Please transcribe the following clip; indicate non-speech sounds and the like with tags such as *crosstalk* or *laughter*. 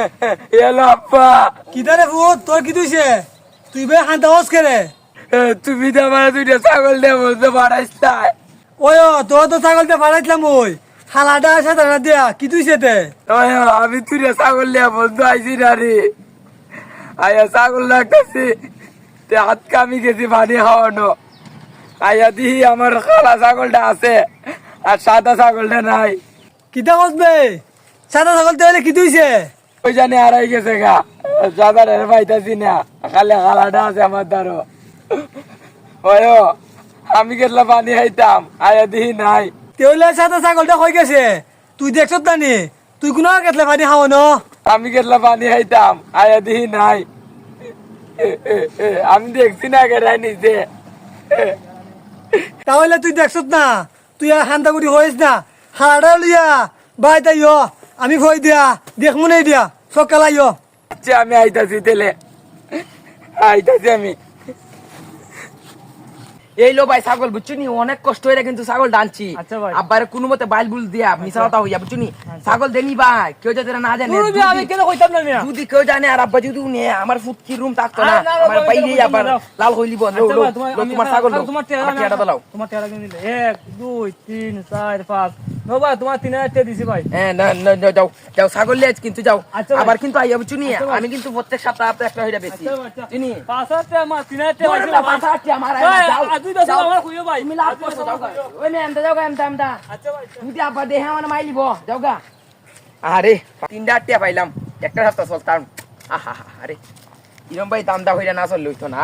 *laughs* এলো আব্বা। কিদারে ভূত তোর কি তুইছে তুই বে হান্তা হস করে এ, তুমি তো আমার দুইটা ছাগল দিয়ে বলতে পারাইস তাই ওই ও, তোর তো ছাগলতে পাঠাইছিলাম ওই হালাটা সাথে দিয়া কি তুইছে তে? ওই আমি তুইটা ছাগল দিয়ে বলতে আইসি না রে আয়া ছাগল লাগতেছি তে হাত কামি গেছি পানি খাওয়ানো। আয়া দিহি আমার খালা ছাগলটা আছে আর সাদা ছাগলটা নাই। কিতা বসবে সাদা ছাগলতে হলে কি তুইছে ওই জানি হারাই গেছে গা। সাদা রে পাইতাছি না। খালি খালাটা আছে আমার দ্বারো ওই ও, আমি কেটলা পানি খাইতাম আয়া দিহি নাই। তেহলে সাদা ছাগলটা হয়ে গেছে। তুই দেখছ নানি তুই কোনো কেতলে পানি খাওয়ানো আমি কেটলা পানি খাইতাম আয়া দিহি নাই। আমি দেখছি না নিচে তাহলে তুই দেখছ না তুই আর হান্তা গুটি হইস না। হালাটা লিয়া বাই তাইও আমি ভয় দিয়া দেখমু নাই দিয়া সকালাইও আচ্ছা আমি আইতাছি তেলে। আইতাছি আমি। এই লো ভাই ছাগল বুঝছ নি? অনেক কষ্ট হয়ে কিন্তু ছাগল ডানছি। আচ্ছা ভাই। কোনো মতে বাইল বুল দিয়া মিশা কথা হইয়া বুঝছ নি? ছাগল দেনি ভাই কেউ যাতে না জানে আমি যদি- কেন কইতাম না মিয়া? কেউ জানে আর আব্বা যদি উনি আমার ফুটকি রুম থাকতো না না, না, আমার বাইরে আবার লাল হইলিব আচ্ছা তোমার- ছাগল তোমার দাও। তোমার দিলে এক দুই তিন চার পাঁচ। নো ভাই তোমার তিন হাজার টাকা দিছি ভাই। হ্যাঁ না না না, যাও যাও ছাগল লিয়ে কিন্তু যাও। আচ্ছা আবার কিন্তু আইয়া বুঝছ নি আচ্ছা ভাই। আমি কিন্তু প্রত্যেক সপ্তাহে আপনার একটা হইরা বেশি চিনি। পাঁচ হাজার টাকা আমার তিন হাজার টাকা পাঁচ হাজার টাকা আমার যাও, আর দশ আমার খুঁজো ভাই তুমি লাভ করছ যাও ওই নে এমদা যাও গা, এমদা, এমদা। আচ্ছা ভাই যদি আব্বা দেহে আমার মাইলিব যাও গা। আরে তিনটা আটটিয়া পাইলাম। একটা সপ্তাহ চলতাম। আহা আরে। ইরম ভাই দাম দা হইরা না চললে হইতো না।